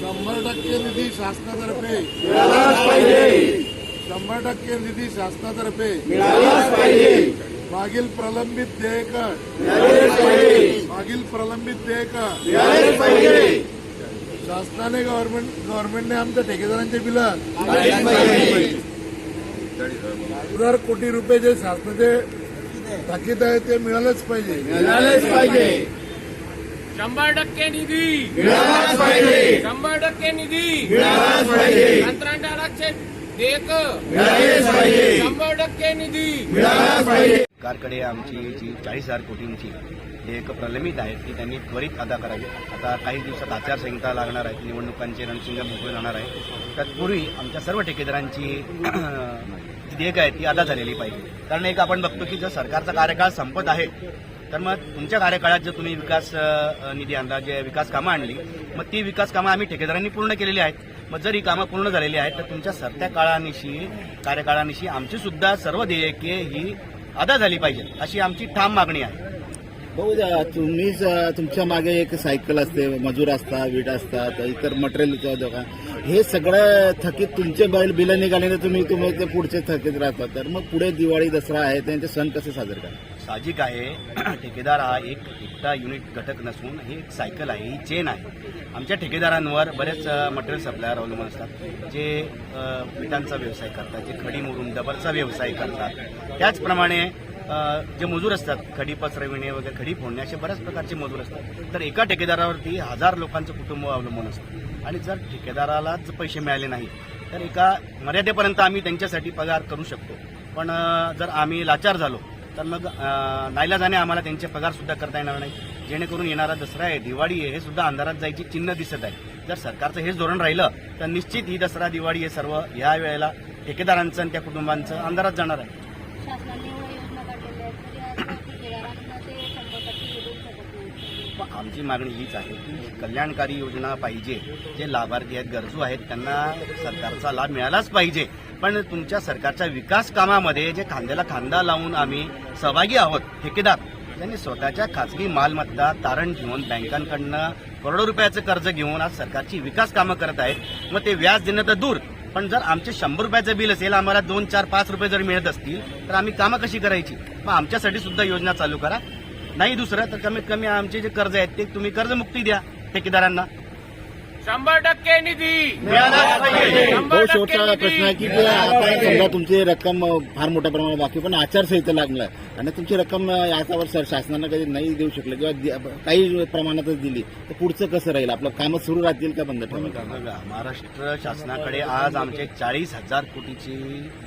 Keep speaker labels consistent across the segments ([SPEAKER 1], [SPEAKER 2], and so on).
[SPEAKER 1] शंभर टक्के निधी शासनातर्फे. शंभर टक्के निधी शासनातर्फे. मागील प्रलंबित देयक. मागील प्रलंबित देयक. शासनाने गव्हर्नमेंट गव्हर्नमेंटने आमच्या ठेकेदारांचे बिलं हजार कोटी रुपये जे शासनाचे थकीत आहे ते मिळालंच पाहिजे.
[SPEAKER 2] मिळालेच पाहिजे.
[SPEAKER 3] शंभर टक्के निधी.
[SPEAKER 2] मिळालाच पाहिजे.
[SPEAKER 3] शंभर टक्के निधी.
[SPEAKER 2] मिळालाच पाहिजे.
[SPEAKER 3] देयक.
[SPEAKER 2] मिळालेच पाहिजे.
[SPEAKER 3] शंभर टक्के निधी.
[SPEAKER 2] मिळालाच पाहिजे.
[SPEAKER 4] सरकारकडे आमची जी चाळीस हजार कोटींची देयक प्रलंबित आहेत ती त्यांनी त्वरित अदा करावी. आता काही दिवसात आचारसंहिता लागणार आहे निवडणुकांचे रणशिंग मोकळे जाणार आहे. तत्पूर्वी आमच्या सर्व ठेकेदारांची देयक आहे ती अदा झालेली पाहिजे. कारण एक आपण बघतो की जर सरकारचा कार्यकाळ संपत आहे तर मग तुमच्या कार्यकाळात जर तुम्ही विकास निधी आणला जे विकास कामं आणली मग ती विकास कामं आम्ही ठेकेदारांनी पूर्ण केलेली आहेत. मग जर ही कामं पूर्ण झालेली आहेत तर तुमच्या सरत्या काळानिशी कार्यकाळानिशी आमची सुद्धा सर्व देयके ही अदा झाली पाहिजे अशी आमची ठाम मागणी आहे.
[SPEAKER 5] हो, भाऊ अ, तुम्हीच तुमच्या मागे एक सायकल असते मजूर असतात वीट असतात इतर मटेरियल दुकान हे सगळं थकीत तुमचे बैल बिलं निघाले तुम्ही तुम्ही ते पुढचे थकीत राहतात. तर मग पुढे दिवाळी दसरा आहे त्यांचे सण कसे साजरे करा
[SPEAKER 4] साहजिक आहे. ठेकेदार हा एक एकटा युनिट घटक नसून ही एक सायकल आहे. ही चेन आहे. आमच्या ठेकेदारांवर बरेच मटेरियल सप्लायर अवलंबून असतात. जे विटांचा व्यवसाय करतात जे खडी मोडून डबरचा व्यवसाय करतात. त्याचप्रमाणे जे मजूर असतात खडी पसरविणे वगैरे खडी फोडणे असे बऱ्याच प्रकारचे मजूर असतात. तर एका ठेकेदारावरती हजार लोकांचं कुटुंब अवलंबून असतं. आणि जर ठेकेदारालाच पैसे मिळाले नाही तर एका मर्यादेपर्यंत आम्ही त्यांच्यासाठी पगार करू शकतो. पण जर आम्ही लाचार झालो तर मग नाईलाजाने आम्हाला त्यांचे पगार सुद्धा करता येणार नाही. जेणेकरून येणारा दसरा आहे दिवाळी आहे हे सुद्धा अंधारात जायची चिन्ह दिसत आहे. जर सरकारचं हेच धोरण राहिलं तर निश्चित ही दसरा दिवाळी हे सर्व या वेळेला ठेकेदारांचं आणि त्या कुटुंबांचं अंधारात जाणार आहे. आमची मागणी हीच आहे की कल्याणकारी योजना पाहिजे. जे लाभार्थी आहेत गरजू आहेत त्यांना सरकारचा लाभ मिळालाच पाहिजे. पण तुमच्या सरकारच्या विकास कामामध्ये जे खांद्याला खांदा लावून आम्ही सहभागी आहोत ठेकेदार त्यांनी स्वतःच्या खासगी मालमत्ता तारण घेऊन बँकांकडनं करोडो रुपयाचं कर्ज घेऊन आज सरकारची विकास कामं करत आहेत. मग ते व्याज देणं तर दूर पण जर आमचे शंभर रुपयाचं बिल असेल आम्हाला दोन चार पाच रुपये जर मिळत असतील तर आम्ही कामं कशी करायची? मग आमच्यासाठी सुद्धा योजना चालू करा. नाही दुसरं तर कमीत कमी आमचे जे कर्ज आहेत ते तुम्ही कर्जमुक्ती द्या ठेकेदारांना.
[SPEAKER 3] शंभर टक्के निधी. शंभर टक्के
[SPEAKER 5] शेवटचा प्रश्न आहे की आता समजा तुमची रक्कम फार मोठ्या प्रमाणात बाकी पण आचारसंहिता लागलं आणि तुमची रक्कम याच्यावर सर शासनानं कधी नाही देऊ शकलं किंवा दि- काही प्रमाणातच दिली तर पुढचं कसं राहील? आपलं कामं सुरू राहतील का बंद ठेवायचं
[SPEAKER 4] बघा महाराष्ट्र शासनाकडे आज आमचे चाळीस हजार कोटीची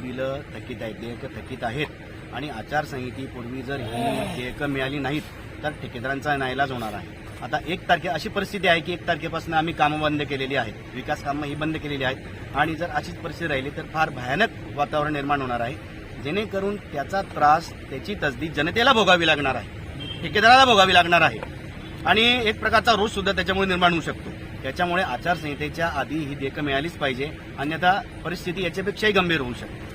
[SPEAKER 4] बिलं थकीत आहेत देयकं थकीत आहेत. आणि आचारसंहितेपूर्वी जर ही देयकं मिळाली नाहीत तर ठेकेदारांचा नाईलाज होणार आहे. आता एक तारखे अशी परिस्थिती आहे की एक तारखेपासून आम्ही कामं बंद केलेली आहेत. विकास कामं ही बंद केलेली आहेत. आणि जर अशीच परिस्थिती राहिली तर फार भयानक वातावरण निर्माण होणार आहे. जेणेकरून त्याचा त्रास त्याची तसदी जनतेला भोगावी लागणार आहे. ठेकेदाराला भोगावी लागणार आहे. आणि एक प्रकारचा रोष सुद्धा त्याच्यामुळे निर्माण होऊ शकतो. त्याच्यामुळे आचारसंहितेच्या आधी ही देयकं मिळालीच पाहिजे. अन्यथा परिस्थिती याच्यापेक्षाही गंभीर होऊ शकते.